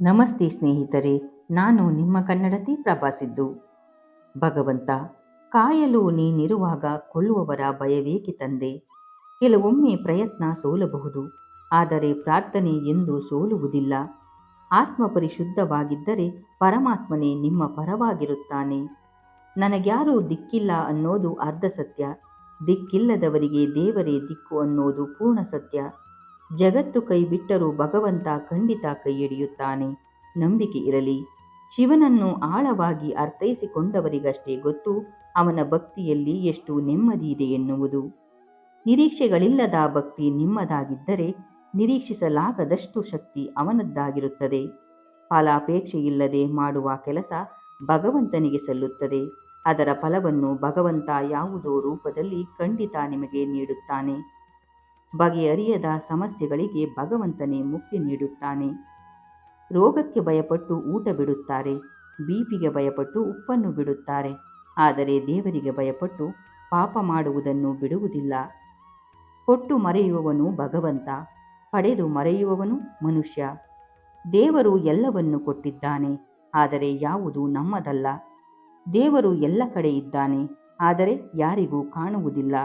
ನಮಸ್ತೆ ಸ್ನೇಹಿತರೆ, ನಾನು ನಿಮ್ಮ ಕನ್ನಡತಿ ಪ್ರಭಾಸಿದ್ದು. ಭಗವಂತ, ಕಾಯಲು ನೀನಿರುವಾಗ ಕೊಳ್ಳುವವರ ಭಯವೇಕೆ ತಂದೆ? ಕೆಲವೊಮ್ಮೆ ಪ್ರಯತ್ನ ಸೋಲಬಹುದು, ಆದರೆ ಪ್ರಾರ್ಥನೆ ಎಂದು ಸೋಲುವುದಿಲ್ಲ. ಆತ್ಮ ಪರಿಶುದ್ಧವಾಗಿದ್ದರೆ ಪರಮಾತ್ಮನೇ ನಿಮ್ಮ ಪರವಾಗಿರುತ್ತಾನೆ. ನನಗ್ಯಾರೂ ದಿಕ್ಕಿಲ್ಲ ಅನ್ನೋದು ಅರ್ಧ ಸತ್ಯ ದಿಕ್ಕಿಲ್ಲದವರಿಗೆ ದೇವರೇ ದಿಕ್ಕು ಅನ್ನೋದು ಪೂರ್ಣ ಸತ್ಯ ಜಗತ್ತು ಕೈ ಬಿಟ್ಟರೂ ಭಗವಂತ ಖಂಡಿತ ಕೈಯಿಡಿಯುತ್ತಾನೆ ನಂಬಿಕೆ ಇರಲಿ. ಶಿವನನ್ನು ಆಳವಾಗಿ ಅರ್ಥೈಸಿಕೊಂಡವರಿಗಷ್ಟೇ ಗೊತ್ತು ಅವನ ಭಕ್ತಿಯಲ್ಲಿ ಎಷ್ಟು ನೆಮ್ಮದಿ ಇದೆ ಎನ್ನುವುದು. ನಿರೀಕ್ಷೆಗಳಿಲ್ಲದ ಭಕ್ತಿ ನಿಮ್ಮದಾಗಿದ್ದರೆ ನಿರೀಕ್ಷಿಸಲಾಗದಷ್ಟು ಶಕ್ತಿ ಅವನದ್ದಾಗಿರುತ್ತದೆ. ಫಲಾಪೇಕ್ಷೆಯಿಲ್ಲದೆ ಮಾಡುವ ಕೆಲಸ ಭಗವಂತನಿಗೆ ಸಲ್ಲುತ್ತದೆ. ಅದರ ಫಲವನ್ನು ಭಗವಂತ ಯಾವುದೋ ರೂಪದಲ್ಲಿ ಖಂಡಿತ ನಿಮಗೆ ನೀಡುತ್ತಾನೆ. ಬಗೆಹರಿಯದ ಸಮಸ್ಯೆಗಳಿಗೆ ಭಗವಂತನೇ ಮುಕ್ತಿ ನೀಡುತ್ತಾನೆ. ರೋಗಕ್ಕೆ ಭಯಪಟ್ಟು ಊಟ ಬಿಡುತ್ತಾರೆ, ಬಿಪಿಗೆ ಭಯಪಟ್ಟು ಉಪ್ಪನ್ನು ಬಿಡುತ್ತಾರೆ, ಆದರೆ ದೇವರಿಗೆ ಭಯಪಟ್ಟು ಪಾಪ ಮಾಡುವುದನ್ನು ಬಿಡುವುದಿಲ್ಲ. ಕೊಟ್ಟು ಮರೆಯುವವನು ಭಗವಂತ, ಪಡೆದು ಮರೆಯುವವನು ಮನುಷ್ಯ. ದೇವರು ಎಲ್ಲವನ್ನು ಕೊಟ್ಟಿದ್ದಾನೆ, ಆದರೆ ಯಾವುದು ನಮ್ಮದಲ್ಲ. ದೇವರು ಎಲ್ಲ ಕಡೆ ಇದ್ದಾನೆ, ಆದರೆ ಯಾರಿಗೂ ಕಾಣುವುದಿಲ್ಲ.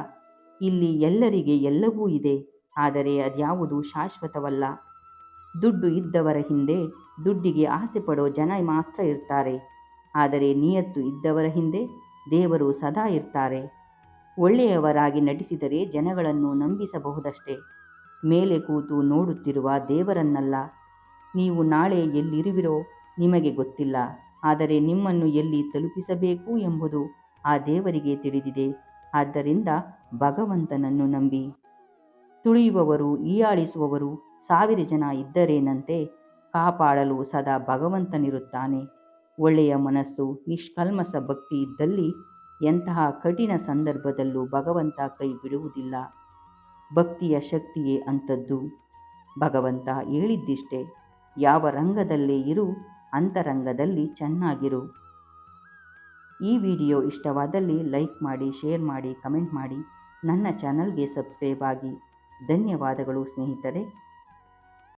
ಇಲ್ಲಿ ಎಲ್ಲರಿಗೆ ಎಲ್ಲವೂ ಇದೆ, ಆದರೆ ಅದ್ಯಾವುದು ಶಾಶ್ವತವಲ್ಲ. ದುಡ್ಡು ಇದ್ದವರ ಹಿಂದೆ ದುಡ್ಡಿಗೆ ಆಸೆ ಪಡೋ ಜನ ಮಾತ್ರ ಇರ್ತಾರೆ, ಆದರೆ ನಿಯತ್ತು ಇದ್ದವರ ಹಿಂದೆ ದೇವರು ಸದಾ ಇರ್ತಾರೆ. ಒಳ್ಳೆಯವರಾಗಿ ನಟಿಸಿದರೆ ಜನಗಳನ್ನು ನಂಬಿಸಬಹುದಷ್ಟೇ. ಮೇಲೆ ಕೂತು ನೋಡುತ್ತಿರುವ ದೇವರನ್ನಲ್ಲ. ನೀವು ನಾಳೆ ಎಲ್ಲಿರುವಿರೋ ನಿಮಗೆ ಗೊತ್ತಿಲ್ಲ, ಆದರೆ ನಿಮ್ಮನ್ನು ಎಲ್ಲಿ ತಲುಪಿಸಬೇಕು ಎಂಬುದು ಆ ದೇವರಿಗೆ ತಿಳಿದಿದೆ. ಆದ್ದರಿಂದ ಭಗವಂತನನ್ನು ನಂಬಿ. ತುಳಿಯುವವರು ಈಯಾಳಿಸುವವರು ಸಾವಿರ ಜನ ಇದ್ದರೇನಂತೆ ಕಾಪಾಡಲು ಸದಾ ಭಗವಂತನಿರುತ್ತಾನೆ. ಒಳ್ಳೆಯ ಮನಸ್ಸು, ನಿಷ್ಕಲ್ಮಸ ಭಕ್ತಿ ಇದ್ದಲ್ಲಿ ಎಂತಹ ಕಠಿಣ ಸಂದರ್ಭದಲ್ಲೂ ಭಗವಂತ ಕೈ ಬಿಡುವುದಿಲ್ಲ. ಭಕ್ತಿಯ ಶಕ್ತಿಯೇ ಅಂಥದ್ದು. ಭಗವಂತ ಹೇಳಿದ್ದಿಷ್ಟೆ, ಯಾವ ರಂಗದಲ್ಲೇ ಇರು, ಅಂತರಂಗದಲ್ಲಿ ಚೆನ್ನಾಗಿರು. ಈ ವಿಡಿಯೋ ಇಷ್ಟವಾದಲ್ಲಿ ಲೈಕ್ ಮಾಡಿ, ಶೇರ್ ಮಾಡಿ, ಕಮೆಂಟ್ ಮಾಡಿ. ನನ್ನ ಚಾನಲ್ಗೆ ಸಬ್ಸ್ಕ್ರೈಬ್ ಆಗಿ. ಧನ್ಯವಾದಗಳು ಸ್ನೇಹಿತರೆ.